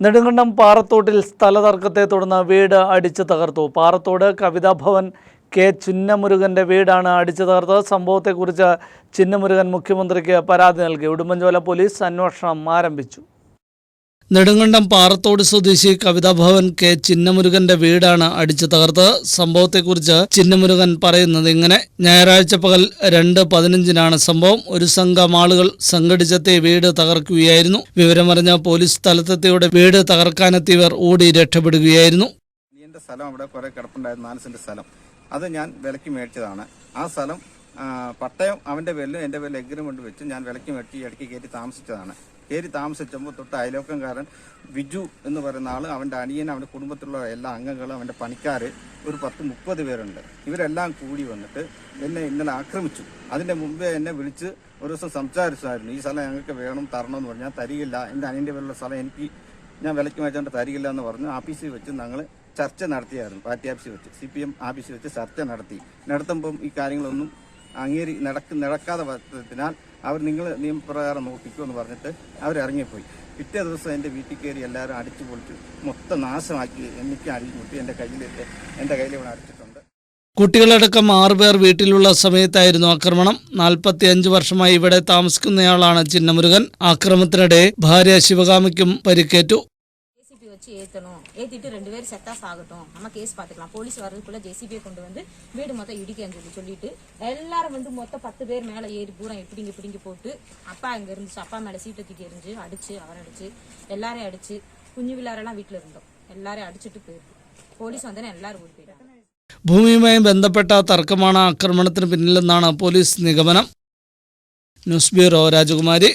നെടുങ്കണ്ടം പാറത്തോട്ടിൽ സ്ഥലതർക്കത്തെ തുടർന്ന് വീട് അടിച്ചു തകർത്തു. പാറത്തോട് കവിതാഭവൻ കെ. ചിന്നമുരുകന്റെ വീടാണ് അടിച്ചു തകർത്തത്. സംഭവത്തെക്കുറിച്ച് ചിന്നമുരുകൻ മുഖ്യമന്ത്രിക്ക് പരാതി നൽകി. ഉടുമ്പൻചോല പോലീസ് അന്വേഷണം ആരംഭിച്ചു. നെടുങ്കണ്ടം പാറത്തോട് സ്വദേശി കവിതാഭവൻ കെ. ചിന്നമുരുകന്റെ വീടാണ് അടിച്ചു തകർത്തത്. സംഭവത്തെക്കുറിച്ച് ചിന്നമുരുകൻ പറയുന്നത് ഇങ്ങനെ. ഞായറാഴ്ച പകൽ രണ്ട് പതിനഞ്ചിനാണ് സംഭവം. ഒരു സംഘം ആളുകൾ സംഘടിച്ചെത്തി വീട് തകർക്കുകയായിരുന്നു. വിവരമറിഞ്ഞ പോലീസ് സ്ഥലത്തെത്തിയോടെ വീട് തകർക്കാനെത്തിയവർ ഓടി രക്ഷപ്പെടുകയായിരുന്നു. സ്ഥലം അവിടെ കുറെ കിടപ്പുണ്ടായിരുന്നു. നാല് സ്ഥലം. അത് ഞാൻ വിലക്ക് മേടിച്ചതാണ്. ആ സ്ഥലം പട്ടയം അവന്റെ പേരിലും എന്റെ പേരിൽ എഗ്രിമെന്റ് വെച്ച് ഞാൻ വിലക്ക് മേടിച്ച് ഇടയ്ക്ക് കയറ്റി താമസിച്ചതാണ്. കയറി താമസിച്ചപ്പോൾ തൊട്ട് അയലോക്കംകാരൻ വിജു എന്ന് പറയുന്ന ആൾ അവന്റെ അനിയൻ അവന്റെ കുടുംബത്തിലുള്ള എല്ലാ അംഗങ്ങളും അവന്റെ പണിക്കാർ ഒരു പത്ത് മുപ്പത് പേരുണ്ട്. ഇവരെല്ലാം കൂടി വന്നിട്ട് എന്നെ ഇന്നലെ ആക്രമിച്ചു. അതിന്റെ മുമ്പേ എന്നെ വിളിച്ച് ഒരു ദിവസം സംസാരിച്ചായിരുന്നു. ഈ സ്ഥലം ഞങ്ങൾക്ക് വേണം തരണം എന്ന് പറഞ്ഞാൽ തരികില്ല. എന്റെ അനിയന്റെ പേരിലുള്ള സ്ഥലം എനിക്ക് ഞാൻ വിലയ്ക്ക് വെച്ചോണ്ട് തരികില്ല എന്ന് പറഞ്ഞു. ആഫീസിൽ വെച്ച് ഞങ്ങൾ ചർച്ച നടത്തിയായിരുന്നു. പാർട്ടി ആഫീസിൽ വെച്ച് സി പി എം ആഫീസിൽ വെച്ച് ചർച്ച നടത്തി. നടത്തുമ്പം ഈ കാര്യങ്ങളൊന്നും അങ്ങേരി നടക്ക നടക്കാതെ പറ്റത്തിനാൽ അവർ നിങ്ങൾ നിയമപ്രകാരം നോക്കിക്കോ എന്ന് പറഞ്ഞിട്ട് അവർ ഇറങ്ങിപ്പോയി പിറ്റേ ദിവസം എന്റെ വീട്ടിൽ കയറി എല്ലാവരും അടിച്ചു പൊളിച്ച്. മൊത്തം നാശമാക്കി എനിക്ക് അടിച്ചുപൊട്ടി എന്റെ കയ്യിൽ എന്റെ കയ്യിൽ ഇവിടെ അടിച്ചിട്ടുണ്ട്. കുട്ടികളടക്കം ആറുപേർ വീട്ടിലുള്ള സമയത്തായിരുന്നു ആക്രമണം. നാൽപ്പത്തി അഞ്ച് വർഷമായി ഇവിടെ താമസിക്കുന്നയാളാണ് ചിന്നമുരുകൻ. ആക്രമണത്തിനിടെ ഭാര്യ ശിവകാമിക്കും പരിക്കേറ്റു. வச்சு ஏத்தணும் ஏத்திட்டு ரெண்டு பேரும் செத்தா சாகட்டும் நம்ம கேஸ் பாத்துக்கலாம் போலீஸ் வர்றதுக்குள்ள ஜேசிபியை கொண்டு வந்து வீடு மொத்தம் இடிக்கன்னு சொல்லி சொல்லிட்டு எல்லாரும் வந்து மொத்தம் பத்து பேர் மேல ஏறி பூரா பிடிங்கி பிடிங்கி போட்டு அப்பா அங்க இருந்துச்சு அப்பா மேல சீட்டை தூக்கி எறிஞ்சு அடிச்சு அவரை அடிச்சு எல்லாரையும் அடிச்சு குஞ்சு விழாரெல்லாம் வீட்டுல இருந்தோம் எல்லாரையும் அடிச்சுட்டு போயிருக்கு போலீஸ் வந்தோன்னே எல்லாரும் ஓடி போயிட்டாங்க ഭൂമിയുമായി ബന്ധപ്പെട്ട തർക്കമാണ് ആക്രമണത്തിന് പിന്നിലെന്നാണ് പോലീസ് നിഗമനം ന്യൂസ് ബ്യൂറോ രാജകുമാരി